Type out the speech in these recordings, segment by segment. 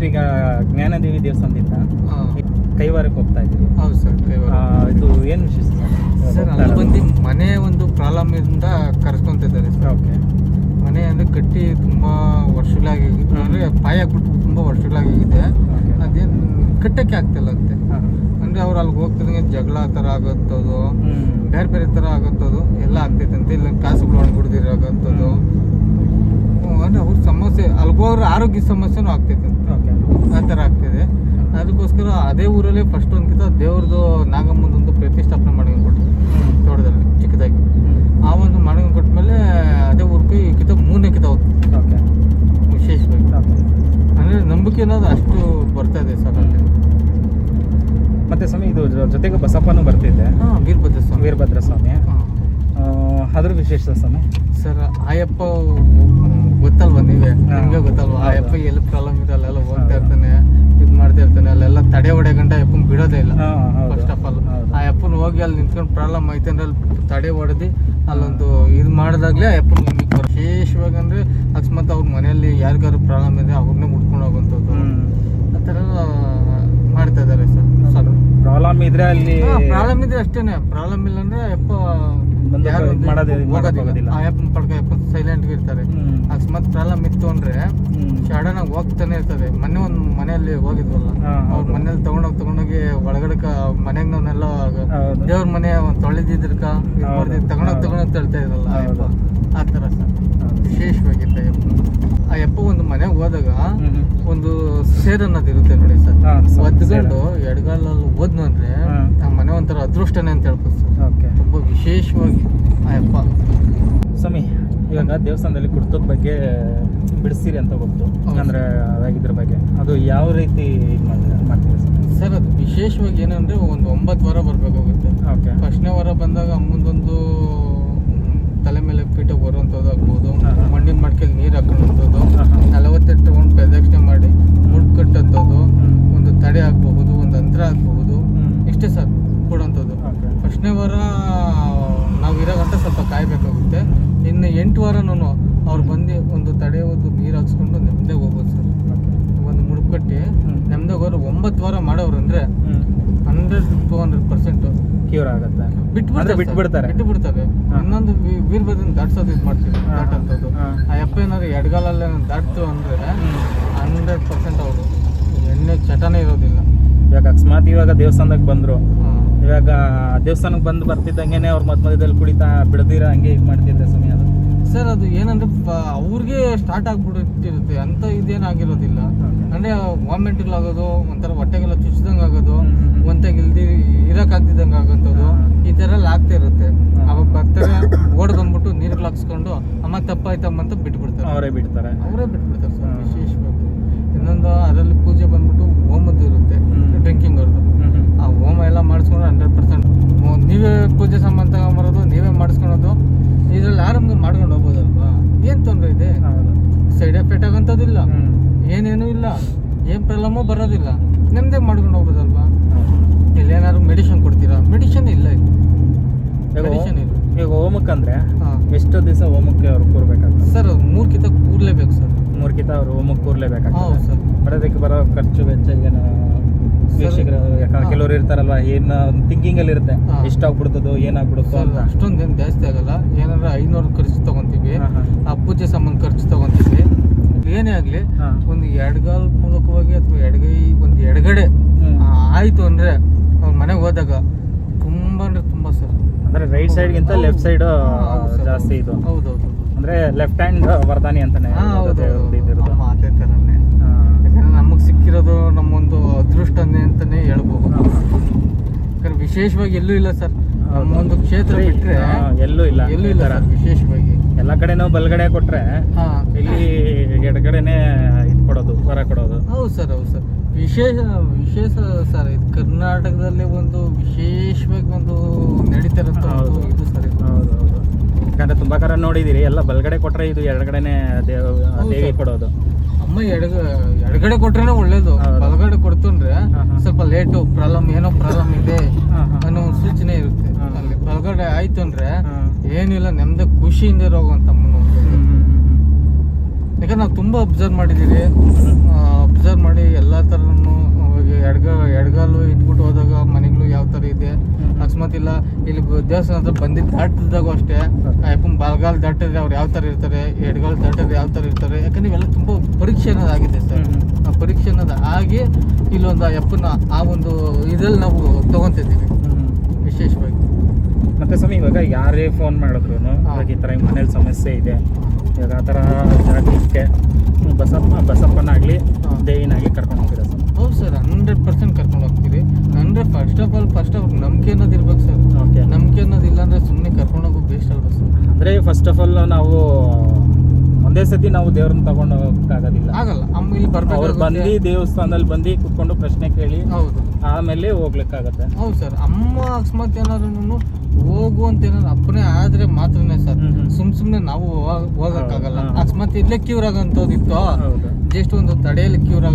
ಶ್ರೀ ಗ- ಜ್ಞಾನದೇವಿ ದೇವಸ್ಥಾನದಿಂದ ಕೈವಾರಕ್ಕೆ ಹೋಗ್ತಾ ಇದ್ದೀವಿ ಹೌದು ಸರ್ ಕೈವಾರ. ಇದು ಏನು ವಿಶೇಷ ಸರ್? ಅಲ್ಲಿ ಬಂದು ಮನೆ ಒಂದು ಪ್ರಾಬ್ಲಮ್ ಇಂದ ಕರ್ಸ್ಕೊಂತಿದ್ದಾರೆ ಸರ್. ಓಕೆ. ಮನೆ ಅಂದರೆ ಕಟ್ಟಿ ತುಂಬ ವರ್ಷಗಳಾಗಿದೆ ಅಂದರೆ ಪಾಯ ಕೊಟ್ಟು ತುಂಬ ವರ್ಷಗಳಾಗಿದೆ ಅದೇನು ಅದೇನ್ ಕಟ್ಟಕ್ಕೆ ಆಗ್ತಿಲ್ಲ ಅಂತೆ. ಅಂದರೆ ಅವ್ರು ಅಲ್ಲಿಗೆ ಹೋಗ್ತಿದಂಗೆ ಜಗಳ ಥರ ಆಗತ್ತದು ಬೇರೆ ಬೇರೆ ಥರ ಆಗತ್ತದು ಎಲ್ಲ ಆಗ್ತೈತೆ ಅಂತ. ಇಲ್ಲ ಕಾಸುಗಳು ಒಣಗುಡ್ದಿರೋಂಥದ್ದು ಅಂದ್ರೆ ಅವ್ರ ಸಮಸ್ಯೆ ಹೋದ್ರೆ ಆರೋಗ್ಯ ಸಮಸ್ಯೆನೂ ಆಗ್ತೈತೆ. ಓಕೆ ಆ ಥರ ಆಗ್ತಿದೆ. ಅದಕ್ಕೋಸ್ಕರ ಅದೇ ಊರಲ್ಲೇ ಫಸ್ಟ್ ಒಂದ್ಕಿಂತ ದೇವ್ರದ್ದು ನಾಗಮ್ಮನೊಂದು ಪ್ರತಿಷ್ಠಾಪನೆ ಮಾಡ್ಕೊಂಡ್ಬಿಟ್ರು ತೋಟದಲ್ಲಿ ಚಿಕ್ಕದಾಗಿ. ಆ ಒಂದು ಮಾಡಿ ಕೊಟ್ಮೇಲೆ ಅದೇ ಊರಿಗೆ ಈ ಕಿತ ಮೂರನೇ ಕಿತ ಹೋಗ್ತದೆ. ಓಕೆ ವಿಶೇಷವಾಗಿ. ಅಂದರೆ ನಂಬಿಕೆ ಅನ್ನೋದು ಅಷ್ಟು ಬರ್ತಾ ಇದೆ ಸರ್ ಅಲ್ಲಿ. ಮತ್ತೆ ಸ್ವಾಮಿ ಇದು ಜೊತೆಗೆ ಬಸಪ್ಪನೂ ಬರ್ತಿದ್ದೆ ಹಾಂ ವೀರಭದ್ರ ಸ್ವಾಮಿ ವೀರಭದ್ರ ಸ್ವಾಮಿ ಅದ್ರ ವಿಶೇಷ ಸ್ವಾಮಿ ಸರ್ ಆಯಪ್ಪ ಗೊತ್ತಲ್ವಾ ನೀವೇ. ನಿಮಗೆ ಗೊತ್ತಲ್ವಾ. ಆಯಪ್ಪ ಎಲ್ಲಿ ಪ್ರಾಬ್ಲಮ್ ಇದೆ ಅಲ್ಲೆಲ್ಲ ಹೋಗ್ತಾ ಇರ್ತಾನೆ ಇದು ಮಾಡ್ತಾ ಇರ್ತಾನೆ ಅಲ್ಲೆಲ್ಲ ತಡೆ ಹೊಡೆ ಗಂಟ ಅಪ್ಪನ ಬಿಡೋದೇ ಇಲ್ಲ ಫಸ್ಟ್ ಆಫ್ ಆಲ್ ಆ ಅಪ್ಪನ ಹೋಗಿ ಅಲ್ಲಿ ನಿಂತ್ಕೊಂಡು ಪ್ರಾಬ್ಲಮ್ ಐತೆ ಅಂದ್ರೆ ಅಲ್ಲಿ ತಡೆ ಹೊಡೆದು ಅಲ್ಲೊಂದು ಇದು ಮಾಡಿದಾಗಲೇ ಅಪ್ಪನ. ವಿಶೇಷವಾಗಿ ಅಂದರೆ ಅಕಸ್ಮಾತ್ ಅವ್ರ ಮನೆಯಲ್ಲಿ ಯಾರಿಗಾರು ಪ್ರಾಬ್ಲಮ್ ಇದೆ ಅವ್ರನ್ನೇ ಮುಟ್ಕೊಂಡು ಹೋಗುವಂಥದ್ದು. ಆ ಥರ ಎಲ್ಲ ಮಾಡ್ತಾ ಇದ್ದಾರೆ ಸರ್ ಸರ್ ಪ್ರಾಬ್ಲಮ್ ಇದ್ರೆ ಅಲ್ಲಿ ಪ್ರಾಬ್ಲಮ್ ಇದ್ರೆ ಅಷ್ಟೇನೆ ಪ್ರಾಬ್ಲಮ್ ಇಲ್ಲ ಅಂದ್ರೆ ಎಪ್ಪ ಯಾರು ಇದ್ ಮಾಡೋದೇ- ಇದ್ ಹೋಗೋದಿಲ್ಲ ಹೋಗೋದಿಲ್ಲ. ಆ ಅಪ್ಪನ ಪಡ್ಕ ಅಪ್ಪ ಸೈಲೆಂಟ್ ಇರ್ತಾರೆ. ಅಕಸ್ಮಾತ್ ಪ್ರಾಬ್ಲಮ್ ಇತ್ತು ಅಂದ್ರೆ. ಸಡನ್ ಆಗಿ ಹೋಗ್ತಾನೆ ಇರ್ತದೆ ಮೊನ್ನೆ ಒಂದ್ ಮನೆಯಲ್ಲಿ ಹೋಗಿದ್ವಲ್ಲ ಅವ್ರ. ಮನೇಲಿ ತಗೊಂಡೋಗಿ ತಗೊಂಡೋಗಿ ಒಳಗಡೆ ಮನೆಗೆ ನಾವೆಲ್ಲ. ದೇವ್ರ ಮನೆ ತೊಳೆದಿದ್ರಕ. ತಗೊಂಡೋಗಿ. ತಗೊಂಡೋಗಿ ತಳ್ತಾ ಇದ್ರಲ್ಲ ಆ ಥರ ಸರ್ ವಿಶೇಷವಾಗಿ ವಿಶೇಷವಾಗಿತ್ತ ಆ ಯಪ್ಪ ಒಂದು ಮನೆಗೆ ಹೋದಾಗ. ಒಂದು ಸೇರ್ ಅನ್ನೋದು ಇರುತ್ತೆ ನೋಡಿ ಸರ್. ಒದ್ಕೊಂಡು ಎಡಗಾಲಲ್ಲಿ ಓದ್ನು ಅಂದ್ರೆ. ಆ ಮನೆ ಒಂಥರ ಅದೃಷ್ಟನೇ ಅಂತ ಹೇಳ್ಬೋದು ಸರ್. ಓಕೆ. ತುಂಬ ವಿಶೇಷವಾಗಿ ಆ ಯಪ್ಪ ಸ್ವಾಮಿ ಇವಾಗ ದೇವಸ್ಥಾನದಲ್ಲಿ ಕುರ್ತದ ಬಗ್ಗೆ ಬಿಡಿಸ್ತೀರಿ ಅಂತ ಗೊತ್ತು. ಅಂದ್ರೆ ಇದ್ರ ಬಗ್ಗೆ. ಅದು ಯಾವ ರೀತಿ ಇದು ಮಾಡ್ತೀರಾ ಸರ್? ಅದು ವಿಶೇಷವಾಗಿ ಏನಂದ್ರೆ ಒಂದು ಒಂಬತ್ತು ವಾರ ಬರಬೇಕಾಗುತ್ತೆ. ಫಸ್ಟ್ನೇ ವಾರ ಬಂದಾಗ ಅಮ್ಮಂದೊಂದು ತಲೆ ಮೇಲೆ ಪೀಠ ಬರುವಂಥದ್ದು ಆಗ್ಬೋದು ಹಾ, ಹಾ. ಮಣ್ಣಿನ ಮಡ್ಕೆಲಿ ನೀರು ಹಾಕೊಳ್ಳುವಂಥದ್ದು ಹಾ, ಹಾ. ನಲವತ್ತೆಂಟು ತಗೊಂಡು ಪ್ರದಕ್ಷಿಣೆ ಮಾಡಿ ಮುಡ್ ಕಟ್ಟಂಥದ್ದು ಹ್ಮ್. ಒಂದು ತಡೆ ಆಗಬಹುದು ಒಂದು ಅಂತರ ಆಗಬಹುದು ಹ್ಮ್. ಇಷ್ಟೇ ಸರ್ ಕೊಡುವಂಥದ್ದು ಓಕೆ ಫಸ್ಟ್ನೇ ವಾರ ನಾವು ಇರೋ ಗಂಟೆ ಸ್ವಲ್ಪ ಕಾಯಬೇಕಾಗುತ್ತೆ ಇನ್ನು ಎಂಟು ವಾರನೂ ಅವ್ರು ಬಂದು ಒಂದು ತಡೆ ಒಂದು ನೀರು ಹಾಕ್ಸ್ಕೊಂಡು ನೆಮ್ಮದಿ ಹೋಗ್ಬೋದು ಸರ್ ಒಂದು ಮುಡುಪು ಕಟ್ಟಿ ಹ್ಮ್. ನೆಮ್ಮದಿ ಹೋಗೋರು ಒಂಬತ್ತು ವಾರ ಮಾಡೋರು ಅಂದರೆ hundred to hundred percent cure ಆಗುತ್ತೆ. ಬಿಟ್ಬಿಡ್ತಾರೆ ಬಿಟ್ಟು ಬಿಟ್ಬಿಡ್ತಾರೆ. ಬಿಟ್ಟು ಬಿಡ್ತಾರೆ. ಇನ್ನೊಂದು ವೀರಭದ್ರನ ದಾಟ್ಸೋದು ಇದು ಮಾಡ್ತೀವಿ ದಾಟ್ ಹಾ. ಆ ಯಪ್ಪ ಏನಾದ್ರು ಎಡಗಾಲಲ್ಲೇ ದಾಟ್ತು ಅಂದರೆ ಹಂಡ್ರೆಡ್ ಪರ್ಸೆಂಟ್ ಅವರು. ಎಣ್ಣೆ ಚಟನೇ ಇರೋದಿಲ್ಲ. ಇವಾಗ ಅಕಸ್ಮಾತ್ ಇವಾಗ ದೇವಸ್ಥಾನಕ್ಕೆ ಬಂದ್ರು. ಇವಾಗ ದೇವಸ್ಥಾನಕ್ಕೆ ಬಂದು ಬರ್ತಿದ್ದಂಗೆ ಅವ್ರ ಮಧ್ಯ ಮಧ್ಯದಲ್ಲಿ ಕುಡಿತಾ ಬಿಡದಿರ ಹಂಗೆ ಇದು ಮಾಡ್ತಿದ್ರೆ ಸ್ವಾಮಿ. ಅದು ಸರ್ ಅದು ಏನಂದ್ರೆ ಅವ್ರಿಗೆ ಸ್ಟಾರ್ಟ್ ಆಗ್ಬಿಟ್ಟಿರುತ್ತೆ. ಅಂತ ಇದೇನಾಗಿರೋದಿಲ್ಲ. ಅಂದರೆ ಆಗೋದು ಒಂಥರ ಹೊಟ್ಟೆಗೆಲ್ಲ ಚುಚ್ಚಿದಂಗೆ ಆಗೋದು. ಒಂತಾಗ ಇಲ್ದಿ ಇರೋಕ್ಕಾಗ್ತಿದ್ದಂಗೆ ಆಗೋಂಥದ್ದು. ಈ ಥರ ಎಲ್ಲ ಆಗ್ತಾ ಇರುತ್ತೆ. ಅವಾಗ ಬರ್ತಾರೆ ಓಡ್ ಬಂದ್ಬಿಟ್ಟು ನೀರ್ಗಳು ಹಾಕ್ಸ್ಕೊಂಡು ಅಮ್ಮ ತಪ್ಪಾಯ್ತಮ್ಮ ಅಂತ ಬಿಟ್ಬಿಡ್ತಾರೆ. ಅವರೇ ಬಿಡ್ತಾರೆ. ಅವರೇ ಬಿಟ್ಬಿಡ್ತಾರೆ ಸರ್ ವಿಶೇಷವಾಗಿ. ಇನ್ನೊಂದು ಅದರಲ್ಲಿ ಪೂಜೆ ಬಂದ್ಬಿಟ್ಟು ಹೋಮದ್ದು ಇರುತ್ತೆ ಹ್ಮ್. ಡ್ರಿಂಕಿಂಗ್ ಅವ್ರದ್ದು ಹ್ಮ್, ಹ್ಮ್. ಆ ಹೋಮ ಎಲ್ಲ ಮಾಡಿಸ್ಕೊಂಡು ಹಂಡ್ರೆಡ್ ಪರ್ಸೆಂಟ್ ನೀವೇ ಪೂಜೆ ಸಾಮಾನು ತಗೊಂಬರೋದು ನೀವೇ ಮಾಡಿಸ್ಕೊಳೋದು ಇದರಲ್ಲಿ ಆರಾಮ್ಗೆ ಮಾಡ್ಕೊಂಡು ಹೋಗ್ಬೋದಲ್ವಾ ಏನು ತೊಂದರೆ ಇದೆ ಹೌದು ಸೈಡ್ ಎಫೆಕ್ಟ್ ಆಗೋಂಥದ್ದಿಲ್ಲ ಹ್ಮ್. ಏನೇನೂ ಇಲ್ಲ. ಏನು ಪ್ರಾಬ್ಲಮ್ಮು ಬರೋದಿಲ್ಲ. ನಿಮ್ಮದೇ ಮಾಡ್ಕೊಂಡು ಹೋಗೋದಲ್ವಾ. ಇಲ್ಲಿ ಏನಾದ್ರು ಮೆಡಿಸಿನ್ ಕೊಡ್ತೀರಾ? ಮೆಡಿಸಿನ್ ಇಲ್ಲ ಇಲ್ಲಿ ಈಗ ಮೆಡಿಸಿನ್ ಇಲ್ಲ. ಈಗ ಹೋಮಕ್ಕಂದ್ರೆ ಹಾಂ. ಎಷ್ಟು ದಿವಸ ಹೋಮಕ್ಕೆ ಅವ್ರು ಕೂರ್ಬೇಕಾಗ್ತದೆ. ಸರ್ ಮೂರು ಕಿತ ಕೂರ್ಲೇಬೇಕು ಸರ್. ಮೂರು ಕಿತ ಅವ್ರು ಹೋಮಕ್ಕೆ ಕೂರ್ಲೇಬೇಕಾಗ್ತದೆ. ಹೌದು ಸರ್. ಬರೋದಕ್ಕೆ ಬರೋ ಖರ್ಚು ವೆಚ್ಚ ಏನು ವೀಕ್ಷಕರು ಯಾಕಂದ್ರೆ ಕೆಲವರು ಇರ್ತಾರಲ್ವ ಏನು ಥಿಂಕಿಂಗ್ ಅಲ್ಲಿ ಇರುತ್ತೆ. ಎಷ್ಟಾಗ್ಬಿಡ್ತದೋ ಏನಾಗ್ಬಿಡುತ್ತೋ ಅಂತ. ಅಷ್ಟೊಂದು ಏನು ಜಾಸ್ತಿ ಆಗಲ್ಲ. ಏನಾದ್ರೂ ಐನೂರು ಖರ್ಚು ತಗೊಂತೀವಿ. ಆ ಪೂಜೆ ಸಾಮಾನು ಖರ್ಚು ತೊಗೊತೀವಿ. ಏನೇ ಆಗಲಿ ಒಂದು ಎಡ್ಗಾಲ್ ಮೂಲಕವಾಗಿ ಅಥವಾ ಎಡಗೈ ಒಂದು ಎಡಗಡೆ ಆಯಿತು ಅಂದರೆ ಅವ್ರ ಮನೆಗೆ ಹೋದಾಗ ತುಂಬ ಅಂದರೆ ತುಂಬ ಸರ್. ಅಂದ್ರೆ ರೈಟ್ ಸೈಡ್ಗಿಂತ ಲೆಫ್ಟ್ ಸೈಡ್ ಹೌದು ಜಾಸ್ತಿ ಇದು. ಹೌದೌದು. ಅಂದ್ರೆ ಲೆಫ್ಟ್ ಹ್ಯಾಂಡ್ ವರದಾನಿ ಅಂತಾನೆ ಹೌದು ಅದೇ ಥರನೇ ಹಾ. ನಮಗೆ ಸಿಕ್ಕಿರೋದು ನಮ್ಮೊಂದು ಅದೃಷ್ಟನೇ ಅಂತಲೇ ಹೇಳ್ಬೋದು. ಯಾಕಂದ್ರೆ ವಿಶೇಷವಾಗಿ ಎಲ್ಲೂ ಇಲ್ಲ ಸರ್. ಹೌದು. ನಮ್ಮೊಂದು ಕ್ಷೇತ್ರ. ಬಿಟ್ಟರೆ ಎಲ್ಲೂ ಇಲ್ಲ. ಎಲ್ಲೂ ಇಲ್ಲ. ಸರ್ ವಿಶೇಷವಾಗಿ. ಎಲ್ಲ ಕಡೆನೂ ಬಲ್ಗಡೆ ಕೊಟ್ರೆ ಇಲ್ಲಿ ಎಡಗಡೆನೆ ಇದು ಕೊಡೋದು ಹೊರ ಕೊಡೋದು. ಹೌದು ಸರ್ ಹೌದು ಸರ್. ವಿಶೇಷ ವಿಶೇಷ ಸರ್ ಇದು ಕರ್ನಾಟಕದಲ್ಲಿ ಒಂದು ವಿಶೇಷವಾಗಿ ಒಂದು ನಡೀತಿರುತ್ತೆ. ಇದು ಸರ್ ಹೌದು ಹೌದು. ಯಾಕಂದ್ರೆ ತುಂಬಾ ಕರ ನೋಡಿದಿರಿ ಎಲ್ಲ ಬಲ್ಗಡೆ ಕೊಟ್ರೆ ಇದು ಎಡಗಡೆನೆ ದೇವಿ ಕೊಡೋದು. ಅಮ್ಮ ಎಡಗ ಎಡಗಡೆ ಕೊಟ್ರೇನೆ ಒಳ್ಳೇದು. ಬಲಗಡೆ ಕೊಡ್ತಂದ್ರೆ. ಸ್ವಲ್ಪ ಲೇಟು ಪ್ರಾಬ್ಲಮ್ ಏನೋ ಪ್ರಾಬ್ಲಮ್ ಇದೆ. ಅನ್ನೋ ಒಂದು ಸೂಚನೆ ಇರುತ್ತೆ. ಅಲ್ಲಿ ಬಲಗಡೆ ಆಯ್ತು ಅಂದ್ರೆ ಏನಿಲ್ಲ ನೆಮ್ಮದಿ ಖುಷಿಯಿಂದ ಇರೋಗಂತ ಅಮ್ಮನ. ಯಾಕಂದ್ರೆ ನಾವು ತುಂಬಾ ಅಬ್ಸರ್ವ್ ಮಾಡಿದ್ದೀವಿ ಅಬ್ಸರ್ವ್ ಮಾಡಿ ಎಲ್ಲ ಥರನೂ ಎಡ್ಗ ಎಡ್ಗಾಲು ಇಟ್ಬಿಟ್ಟು ಹೋದಾಗ ಮನೆಗಳು ಯಾವ ಥರ ಇದೆ. ಅಕಸ್ಮಾತ್ ಇಲ್ಲ ಇಲ್ಲಿ ದೇವಸ್ಥಾನ ಹತ್ರ ಬಂದಿದ್ದು ದಾಟಿದಾಗೂ ಅಷ್ಟೇ. ಯಾಕಂದ್ರೆ ಬಲಗಾಲ್ ದಾಟಿದ್ರೆ ಅವ್ರು ಯಾವ ಥರ ಇರ್ತಾರೆ ಎಡ್ಗಾಲ್ ದಾಟಿದ್ರೆ ಯಾವ ಥರ ಇರ್ತಾರೆ ಯಾಕಂದ್ರೆ ಇವೆಲ್ಲ ತುಂಬ ಪರೀಕ್ಷೆ ಅನ್ನೋದು ಆಗಿದೆ ಸರ್. ಆ ಪರೀಕ್ಷೆ ಅನ್ನೋದು ಆಗಿ ಇಲ್ಲೊಂದು ಯಪ್ಪನ ಆ ಒಂದು ಇದ್ರಲ್ಲಿ ನಾವು ತೊಗೊತಿದ್ದೀವಿ. ವಿಶೇಷವಾಗಿ. ಮತ್ತೆ ಸ್ವಾಮಿ ಇವಾಗ ಯಾರೇ ಫೋನ್ ಮಾಡಿದ್ರು ಇವಾಗ ಈ ಥರ ಮನೇಲಿ ಸಮಸ್ಯೆ ಇದೆ. ಇವಾಗ ಆ ಥರ ಜಾಗಕ್ಕೆ ಬಸಪ್ಪ ಬಸಪ್ಪನಾಗಲಿ. ದೇವಿನಾಗಲಿ ಕರ್ಕೊಂಡು ಹೋಗ್ತೀರಾ ಸರ್ ಹೌದು ಸರ್ ಹಂಡ್ರೆಡ್ ಪರ್ಸೆಂಟ್ ಕರ್ಕೊಂಡು ಹೋಗ್ತೀವಿ. Hundred first of all first of ನಂಬಿಕೆ ಅನ್ನೋದು ಇರ್ಬೇಕು ಸರ್. ಓಕೆ ನಂಬಿಕೆ ಅನ್ನೋದು ಇಲ್ಲ ಅಂದರೆ ಸುಮ್ಮನೆ ಕರ್ಕೊಂಡು ಹೋಗೋ ಬೇಸ್ಟ್ ಅಲ್ವಾ ಸರ್? ಅಂದರೆ ಫಸ್ಟ್ ಆಫ್ ಆಲ್ ನಾವು ಒಂದೇ ಸತಿ ನಾವು ದೇವ್ರನ್ನ ತಗೊಂಡು ಹೋಗಕ್ಕಾಗೋದಿಲ್ಲ. ಆಗಲ್ಲ ಅಮ್ಮ ಇಲ್ಲಿ ಅವ್ರು ಬಂದು ದೇವಸ್ಥಾನದಲ್ಲಿ ಬಂದು ಕುತ್ಕೊಂಡು ಪ್ರಶ್ನೆ ಕೇಳಿ ಹೌದು. ಆಮೇಲೆ ಹೋಗ್ಲಿಕ್ಕಾಗತ್ತೆ. ಹೌದು ಸರ್ ಅಮ್ಮ ಅಕಸ್ಮಾತ್ ಏನಾದ್ರು ಹೋಗು ಅಂತ ಏನಾದ್ರು ಅಪ್ಪನೇ ಆದ್ರೆ ಮಾತ್ರನೇ ಸರ್. ಸುಮ್ ಸುಮ್ನೆ ನಾವು ಹೋಗ- ಹೋಗಕ್ಕಾಗಲ್ಲ. ಅಕಸ್ಮಾತ್ ಇಲ್ಲೇ ಕ್ಯೂರ್ ಆಗಂತದಿತ್ತು ಹೌದು. ಜಸ್ಟ್ ಒಂದು ತಡೆಯಲ್ಲಿ ಕ್ಯೂರ್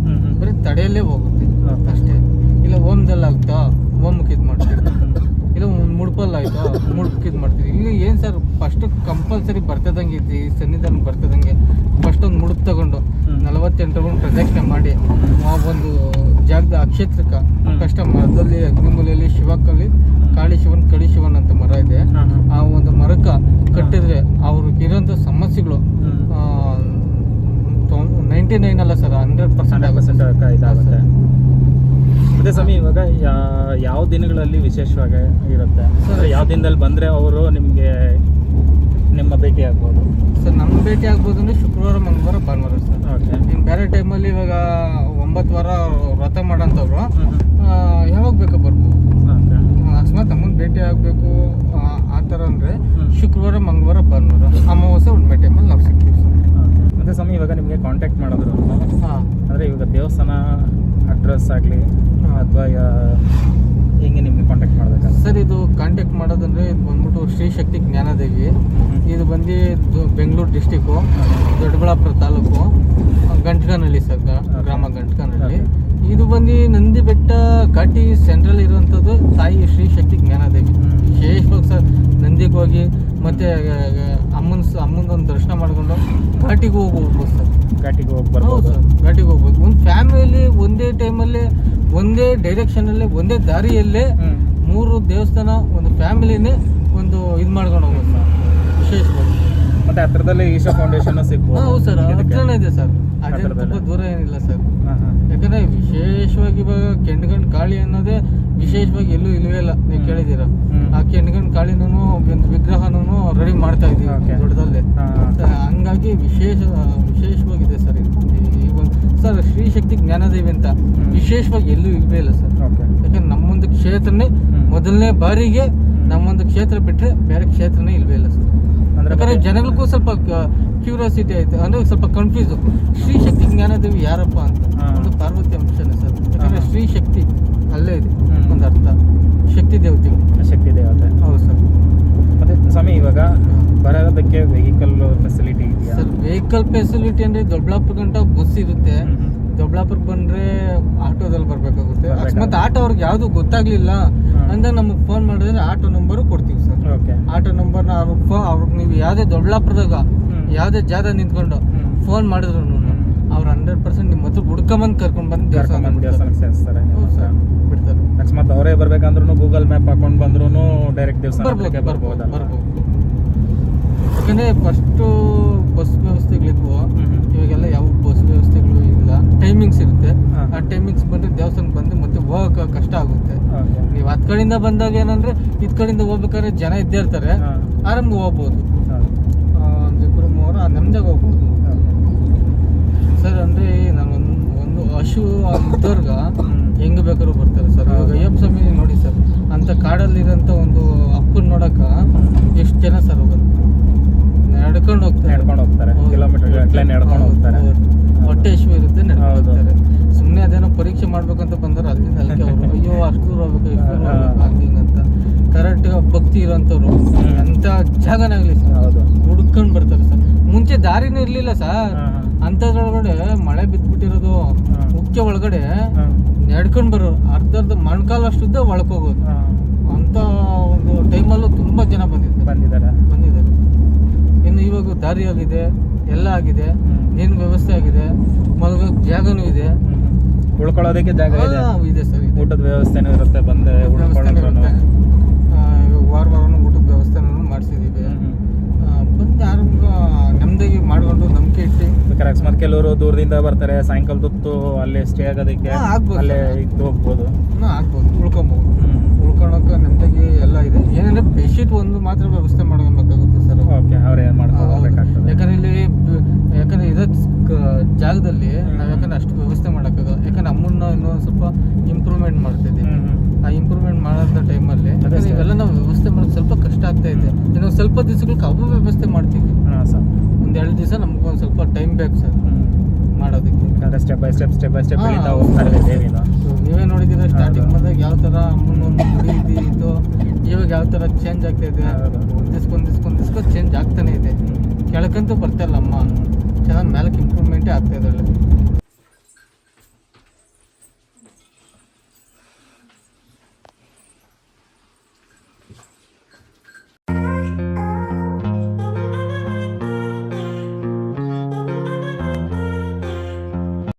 ಹ್ಮ್ ಹ್ಮ್. ಬರೀ ತಡೆಯಲ್ಲೇ ಹೋಗುತ್ತೆ. ಅಷ್ಟೇ. ಇಲ್ಲ ಓಮ್ದಲ್ಲಿ ಆಗ್ತಾ ಓಮಕ್ಕೆ ಇದು ಮಾಡ್ತೀವಿ ಇಲ್ಲ ಆಯಿತಾ ಮುಡ್ಪಕ್ಕೆ ಇದು ಮಾಡ್ತೀವಿ ಇಲ್ಲಿ ಏನು ಸರ್ ಫಸ್ಟ್ ಕಂಪಲ್ಸರಿ ಬರ್ತದಂಗೆ ಐತಿ ಸನ್ನಿಧಾನ ಬರ್ತದಂಗೆ ಫಸ್ಟ್ ಒಂದು ಮುಡುಕ್ ತಗೊಂಡು. ನಲವತ್ತೆಂಟು ರೌಂಡ್ ಪ್ರದಕ್ಷಿಣೆ ಮಾಡಿ ಆ ಒಂದು ಜಾಗದ ಅಕ್ಷೇತ್ರಕ. ಕಷ್ಟ ಮರದಲ್ಲಿ ಅಗ್ನಿಮೂಲೆಯಲ್ಲಿ ಶಿವಕ್ಕಲ್ಲಿ ಕಾಳಿ ಶಿವನ್ ಕಳಿ ಶಿವನ್ ಅಂತ ಮರ ಇದೆ. ಆ ಒಂದು ಮರಕ್ಕೆ ಕಟ್ಟಿದ್ರೆ ಅವ್ರಿಗೆ ಇರೋಂಥ ಸಮಸ್ಯೆಗಳು. ನೈಂಟಿ ನೈನ್ ಅಲ್ಲ ಸರ್ ಹಂಡ್ರೆಡ್ ಪರ್ಸೆಂಟ್ ಹಂಡ್ರೆಡ್ ಮತ್ತೆ ಸ್ವಾಮಿ ಇವಾಗ ಯಾ- ಯಾವ ದಿನಗಳಲ್ಲಿ ವಿಶೇಷವಾಗಿ ಇರುತ್ತೆ? ಯಾವ ದಿನದಲ್ಲಿ ಬಂದರೆ ಅವರು ನಿಮಗೆ ನಿಮ್ಮ ಭೇಟಿ ಆಗ್ಬೋದು? ಸರ್ ನಮ್ಮ ಭೇಟಿ ಆಗ್ಬೋದು ಅಂದರೆ ಶುಕ್ರವಾರ ಮಂಗಳವಾರ ಭಾನುವಾರ ಸರ್. ಓಕೆ. ಇನ್ನು ಬೇರೆ ಟೈಮಲ್ಲಿ ಇವಾಗ ಒಂಬತ್ತು ವಾರ ವ್ರತ ಮಾಡೋಂಥವ್ರು ಯಾವಾಗ ಬೇಕೋ ಬರ್ಬೋದು? ಅಕಸ್ಮಾತ್ ನಮ್ಮನ್ನ ಭೇಟಿ ಆಗಬೇಕು ಆ ಥರ ಅಂದರೆ ಶುಕ್ರವಾರ ಮಂಗಳವಾರ ಭಾನುವಾರ ಅಮಾವಾಸ್ಯೆ ಹುಣ್ಣಿಮೆ ಟೈಮಲ್ಲಿ ನಾವು ಸಿಗ್ತೀವಿ ಸರ್. ಅದೇ ಸ್ವಾಮಿ ಇವಾಗ ನಿಮಗೆ ಕಾಂಟ್ಯಾಕ್ಟ್ ಮಾಡಿದ್ರು ಹಾಂ. ಅಂದರೆ ಇವಾಗ ದೇವಸ್ಥಾನ ಅಡ್ರೆಸ್ ಆಗಲಿ ಅಥವಾ ಹೆಂಗೆ ನಿಮಗೆ ಕಾಂಟ್ಯಾಕ್ಟ್ ಮಾಡಬೇಕು ಸರ್ ಇದು ಕಾಂಟ್ಯಾಕ್ಟ್ ಮಾಡೋದಂದರೆ ಇದು ಬಂದ್ಬಿಟ್ಟು ಶ್ರೀ ಶಕ್ತಿ ಜ್ಞಾನದೇವಿ. ಇದು ಬಂದು ಬೆಂಗಳೂರು ಡಿಸ್ಟಿಕ್ಕು ದೊಡ್ಡಬಳ್ಳಾಪುರ ತಾಲೂಕು ಗಂಟ್ಕನಹಳ್ಳಿ ಸರ್ ಗ್ರಾಮ ಗಂಟ್ಕನಹಳ್ಳಿ. ಇದು ಬಂದು ನಂದಿ ಬೆಟ್ಟ ಘಾಟಿ ಸೆಂಟ್ರಲ್ ಇರುವಂಥದ್ದು ತಾಯಿ ಶ್ರೀ ಶಕ್ತಿ ಜ್ಞಾನದೇವಿ. ವಿಶೇಷವಾಗಿ ಸರ್ ನಂದಿಗೆ ಹೋಗಿ ಮತ್ತೆ ಅಮ್ಮನ ಅಮ್ಮನ ಒಂದು ದರ್ಶನ ಮಾಡ್ಕೊಂಡು ಘಾಟಿಗೆ ಹೋಗಿ ಹೋಗ್ಬೋದು ಸರ್. ಘಾಟಿಗೆ ಹೋಗಿ ಬರ್ಬೋದು. ಸರ್ ಘಾಟಿಗೆ ಹೋಗ್ಬೋದು. ಒಂದು ಫ್ಯಾಮಿಲಿ ಒಂದೇ ಟೈಮಲ್ಲಿ ಒಂದೇ ಡೈರೆಕ್ಷನಲ್ಲಿ ಒಂದೇ ದಾರಿಯಲ್ಲೇ ಮೂರು ದೇವಸ್ಥಾನ ಒಂದು ಫ್ಯಾಮಿಲಿನೇ ಒಂದು ಇದು ಮಾಡ್ಕೊಂಡು ಹೋಗ್ಬೋದು ಸರ್ ವಿಶೇಷವಾಗಿ. ಮತ್ತೆ ಹತ್ರದಲ್ಲೇ ಈಶಾ ಫೌಂಡೇಶನ್ ಸಿಗ್ಬೋದು. ಹೌದು ಸರ್ ಅದಕ್ಕೆ ಹತ್ರನೇ ಇದೆ ಸರ್. ತುಂಬ ದೂರ ಏನಿಲ್ಲ ಸರ್. ಯಾಕಂದ್ರೆ ವಿಶೇಷವಾಗಿ ಇವಾಗ ಕೆಂಡ್ಗಂಡ್ ಕಾಳಿ ಅನ್ನೋದೇ ವಿಶೇಷವಾಗಿ ಎಲ್ಲೂ ಇಲ್ವೇ ಇಲ್ಲ ನೀವು ಕೇಳಿದೀರ ಕೇಳಿದ್ದೀರ? ಆ ಕೆಂಡ್ಗಂಡ್ ಕಾಳಿನೂ ಒಂದು ವಿಗ್ರಹನೂ ರೆಡಿ ಮಾಡ್ತಾ ಇದ್ದೀವಿ. ದೊಡ್ಡದಲ್ಲೇ. ಹಂಗಾಗಿ ವಿಶೇಷ ವಿಶೇಷವಾಗಿದೆ ಸರ್ ಇದು. ಈ ಒಂದು ಸರ್ ಶ್ರೀ ಶಕ್ತಿ ಜ್ಞಾನದೇವಿ ಅಂತ ವಿಶೇಷವಾಗಿ ಎಲ್ಲೂ ಇಲ್ವೇ ಇಲ್ಲ ಸರ್. ಯಾಕಂದ್ರೆ ನಮ್ಮೊಂದು ಕ್ಷೇತ್ರನೇ. ಮೊದಲನೇ ಬಾರಿಗೆ ನಮ್ಮೊಂದು ಕ್ಷೇತ್ರ ಬಿಟ್ಟರೆ ಬೇರೆ ಕ್ಷೇತ್ರನೇ ಇಲ್ವೇ ಇಲ್ಲ ಸರ್. ಅಂದ್ರೆ ಯಾಕಂದ್ರೆ ಜನಗಳಿಗೂ ಸ್ವಲ್ಪ ಕ್ಯೂರಿಯಾಸಿಟಿ ಆಯ್ತು. ಅಂದ್ರೆ ಸ್ವಲ್ಪ ಕನ್ಫ್ಯೂಸ್ ಶ್ರೀ ಶಕ್ತಿ ಜ್ಞಾನದೇವಿ ಯಾರಪ್ಪ ಅಂತ. ಒಂದು ಪಾರ್ವತಿ ಅಂಶನೇ ಸರ್. ಯಾಕಂದ್ರೆ. ಶ್ರೀ ಶಕ್ತಿ ಅಲ್ಲೇ ಇದೆ. ಒಂದು ಅರ್ಥ ಶಕ್ತಿ ದೇವತೆ. ಶಕ್ತಿ ದೇವತೆ. ಹೌದು ಸರ್. ಮತ್ತೆ ಸ್ವಾಮಿ ಇವಾಗ ಬರೋದಕ್ಕೆ ವೆಹಿಕಲ್ ಫೆಸಿಲಿಟಿ ಇದೆಯಾ? ಸರ್ ವೆಹಿಕಲ್ ಫೆಸಿಲಿಟಿ ಅಂದ್ರೆ ದೊಡ್ಡಬಳ್ಳಾಪುರ ಗಂಟ ಬಸ್ ಇರುತ್ತೆ. ದೊಡ್ಡಬಳ್ಳಾಪುರಕ್ಕೆ ಬಂದ್ರೆ ಆಟೋದಲ್ಲಿ ಬರಬೇಕಾಗುತ್ತೆ. ಅಕಸ್ಮಾತ್ ಆಟೋ ಅವ್ರಿಗೆ ಯಾವುದು ಗೊತ್ತಾಗ್ಲಿಲ್ಲ. ಅಂದಾಗ ಅಂದ್ರೆ ನಮಗೆ ಫೋನ್ ಮಾಡಿದ್ರೆ ಆಟೋ ನಂಬರು ಕೊಡ್ತೀವಿ ಸರ್. ಓಕೆ ಆಟೋ ನಂಬರ್ನ ಅವ್ರಿಗೆ ಫೋ ಅವ್ರಿಗೆ ನೀವು ಯಾವುದೇ ದೊಡ್ಡಬಳ್ಳಾಪುರದಾಗ. ಯಾವುದೇ ಜಾಗ ನಿಂತ್ಕೊಂಡು ಫೋನ್ ಮಾಡಿದ್ರು ಅವ್ರು. ಹಂಡ್ರೆಡ್ ಪರ್ಸೆಂಟ್ ನಿಮ್ಮ ಹತ್ರ ಹುಡ್ಕೊಂಬಂದು ಕರ್ಕೊಂಡು ಬಂದು ದೇವಸ್ಥಾನ ದೇವಸ್ಥಾನಕ್ಕೆ ಸೇರಿಸ್ತಾರೆ. ಬಿಡ್ತಾರೆ. ಅಕಸ್ಮಾತ್ ಅವರೇ ಬರ್ಬೇಕಂದ್ರೂ ಗೂಗಲ್ ಮ್ಯಾಪ್ ಹಾಕೊಂಡು ಬಂದ್ರೂ ಡೈರೆಕ್ಟ್ ದೇವಸ್ಥಾನಕ್ಕೆ ಬರ್ಬೋದು ಬರ್ಬೋದು ಬರ್ಬೋದು. ಯಾಕಂದ್ರೆ ಫಸ್ಟು ಬಸ್ ವ್ಯವಸ್ಥೆಗಳಿದ್ವು. ಇವಾಗೆಲ್ಲ ಯಾವ ಬಸ್ ವ್ಯವಸ್ಥೆಗಳು ಇಲ್ಲ. ಟೈಮಿಂಗ್ಸ್ ಇರುತ್ತೆ. ಆ ಟೈಮಿಂಗ್ಸ್ ಬಂದರೆ ದೇವಸ್ಥಾನಕ್ಕೆ ಬಂದು ಮತ್ತೆ ಹೋಗಕ್ಕೆ ಕಷ್ಟ ಆಗುತ್ತೆ. ನೀವು ಹತ್ತು ಕಡೆಯಿಂದ ಬಂದಾಗ ಏನಂದ್ರೆ ಇದ್ ಕಡೆಯಿಂದ ಹೋಗ್ಬೇಕಾದ್ರೆ ಜನ ಇದ್ದೇ ಇರ್ತಾರೆ. ಆರಾಮ್ ಆರಾಮ್ಗೆ ಹೋಗ್ಬೋದು ಹೌದು. ಆ, ಒಂದು ಇಬ್ಬರು ಮೂವರು ನೆಮ್ಮದಿಯಾಗಿ ಹೋಗ್ಬೋದು. ಸರ್ ಅಂದ್ರೆ ನಾನು ಒಂದು ಒಂದು ಹಶು ಇದ್ದವ್ರಿಗೆ. ಹೆಂಗ್ ಬೇಕಾದ್ರೂ ಬರ್ತಾರೆ ಸರ್. ಇವಾಗ ಅಯ್ಯಪ್ಪ ಸ್ವಾಮಿ ನೋಡಿ ಸರ್ ಅಂತ ಕಾಡಲ್ಲಿರೋಂಥ ಒಂದು ಅಪ್ಪನ ನೋಡಕ್ಕ ಎಷ್ಟು ಜನ ಸರ್ ಹೋಗೋದು? ನಡ್ಕೊಂಡು ಹೋಗ್ತಾರೆ. ನಡ್ಕೊಂಡು ಹೋಗ್ತಾರೆ. ಕಿಲೋಮೀಟರ್ ಗಟ್ಟಲೆ ನಡ್ಕೊಂಡು ಹೌದು, ಹೋಗ್ತಾರೆ. ಹೊಟ್ಟೆ ಹಸಿವು ಇರುತ್ತೆ ನಡ್ಕೊಂಡು ಹೋಗ್ತಾರೆ. ಅದೇನೋ ಪರೀಕ್ಷೆ ಮಾಡ್ಬೇಕಂತ ಬಂದ್ರೆ ಅಲ್ಲಿಂದ ಅಲ್ಲಿಗೆ ಅವರು ಅಯ್ಯೋ ಅಷ್ಟು ದೂರ ಹೋಗ್ಬೇಕು ಇಷ್ಟು ಹಂಗಿಂಗ್ ಅಂತ. ಕರೆಕ್ಟ್ ಭಕ್ತಿ ಇರೋಂಥವ್ರು. ಅಂತ ಜಾಗನಾಗ್ಲಿ ಸರ್. ಹೌದು. ಹುಡ್ಕೊಂಡು ಬರ್ತಾರೆ ಸರ್. ಮುಂಚೆ ದಾರಿನೂ ಇರಲಿಲ್ಲ ಸರ್. ಅಂಥದ್ರೊಳಗಡೆ ಮಳೆ ಬಿದ್ದ್ಬಿಟ್ಟಿರೋದು. ಮುಖ್ಯ ಒಳಗಡೆ. ನಡ್ಕೊಂಡು ಬರೋರು ಅರ್ಧ ಮೊಣಕಾಲು ಅಷ್ಟುದ್ದ ಒಳಕೋಗೋದು. ಅಂತ ಒಂದು ಟೈಮಲ್ಲೂ ತುಂಬ ಜನ ಬಂದಿದ್ದೆ ಬಂದಿದ್ದಾರೆ. ಬಂದಿದ್ದಾರೆ. ಇನ್ನು ಇವಾಗ ದಾರಿ ಆಗಿದೆ ಎಲ್ಲ ಆಗಿದೆ ಏನು ನೀರಿನ ವ್ಯವಸ್ಥೆ ಆಗಿದೆ ಮಲಗೋಕೆ ಜಾಗನೂ ಇದೆ. ಉಳ್ಕೊಳ್ಳೋದಕ್ಕೆ ಜಾಗ ಇದೆ. ಇದೆ ಸರ್ ಇದೆ. ಊಟದ ವ್ಯವಸ್ಥೆನೂ ಇರುತ್ತೆ ಬಂದೆ ಇವಾಗ ವಾರ ವಾರನೂ ಊಟದ ವ್ಯವಸ್ಥೆನೂ ಮಾಡಿಸಿದ್ದೀವಿ. ಬಂದು ಯಾರು ನೆಮ್ಮದಿಗೆ ಮಾಡ್ಕೊಂಡು ನಂಬಿಕೆ ಇಟ್ಟು. ಬೇಕಾದ್ರೆ ಅಕಸ್ಮಾತ್ ಕೆಲವರು ದೂರದಿಂದ ಬರ್ತಾರೆ ಸಾಯಂಕಾಲ ಹೊತ್ತು ಅಲ್ಲೇ ಸ್ಟೇ ಆಗೋದಕ್ಕೆ ಅಲ್ಲೇ. ಇದ್ದು ಹೋಗ್ಬೋದು. ಆಗ್ಬೋದು ಉಳ್ಕೊಬೋದು. ಉಳ್ಕೊಳಕ್ಕೆ ನೆಮ್ಮದಿಗೆ ಎಲ್ಲ ಇದೆ. ಏನಂದ್ರೆ ಬೆಡ್ಶೀಟ್ ಒಂದು ಮಾತ್ರ ವ್ಯವಸ್ಥೆ ಮಾಡ್ಕೊಬೇಕಾಗುತ್ತೆ ಸರ್. ಓಕೆ ಅವ್ರು ಏನು ಮಾಡ್ಕೋಬೇಕಾಗ್ತದೆ ಯಾಕಂದ್ರೆ ಇಲ್ಲಿ ಯಾಕಂದ್ರೆ ಇರೋ ಜಾಗದಲ್ಲಿ. ನಾವು ಯಾಕಂದ್ರೆ ಅಷ್ಟು ವ್ಯವಸ್ಥೆ ಮಾಡೋಕ್ಕಾಗಲ್ಲ ಯಾಕಂದ್ರೆ ಅಮ್ಮನ್ನ ಇನ್ನೊಂದು ಸ್ವಲ್ಪ ಇಂಪ್ರೂವ್ಮೆಂಟ್ ಮಾಡ್ತಿದ್ದೀವಿ. ಹ್ಮ್, ಹ್ಮ್. ಆ ಇಂಪ್ರೂವ್ಮೆಂಟ್ ಮಾಡೋಂಥ ಟೈಮಲ್ಲಿ ಸರ್. ಇವೆಲ್ಲ ನಾವು ವ್ಯವಸ್ಥೆ ಮಾಡೋದು ಸ್ವಲ್ಪ ಕಷ್ಟ ಆಗ್ತಾ ಇದೆ. ಇನ್ನೊಂದು ಸ್ವಲ್ಪ ದಿವಸಗಳಿಗೆ ಅವು ವ್ಯವಸ್ಥೆ ಮಾಡ್ತೀವಿ. ಒಂದು ಎರಡು ದಿವಸ ನಮ್ಗೆ ಒಂದು ಸ್ವಲ್ಪ ಟೈಮ್ ಬೇಕು ಸರ್. ಮಾಡೋದಕ್ಕೆ. ಯಾಕಂದ್ರೆ step by step step by step ಬೆಳೀತಾ. ಹೋಗ್ತಾ ದೇವಿನ ನೀವೇ ನೋಡಿದ್ದೀರ ಸ್ಟಾರ್ಟಿಂಗ್. ಬಂದಾಗ ಯಾವ ಥರ ಅಮ್ಮನ ಒಂದು ಗುಡಿ ಇತ್ತು ಇವಾಗ ಯಾವ ಥರ ಚೇಂಜ್ ಆಗ್ತಾ ಇದೆ. ಒಂದು ದಿವ್ಸಕ್ಕೊಂದು ದಿಸ್ಕೊಂಡ್ ಚೇಂಜ್ ಆಗ್ತಾನೆ ಇದೆ. ಕೆಳಕಂತೂ ಬರ್ತಾ ಇಲ್ಲ ಅಮ್ಮ ಚೆನ್ನಾಗಿ ಮೇಲಕ್ಕೆ ಇಂಪ್ರೂವ್ಮೆಂಟೇ ಆಗ್ತಾ ಇದ್ದಾಳೆ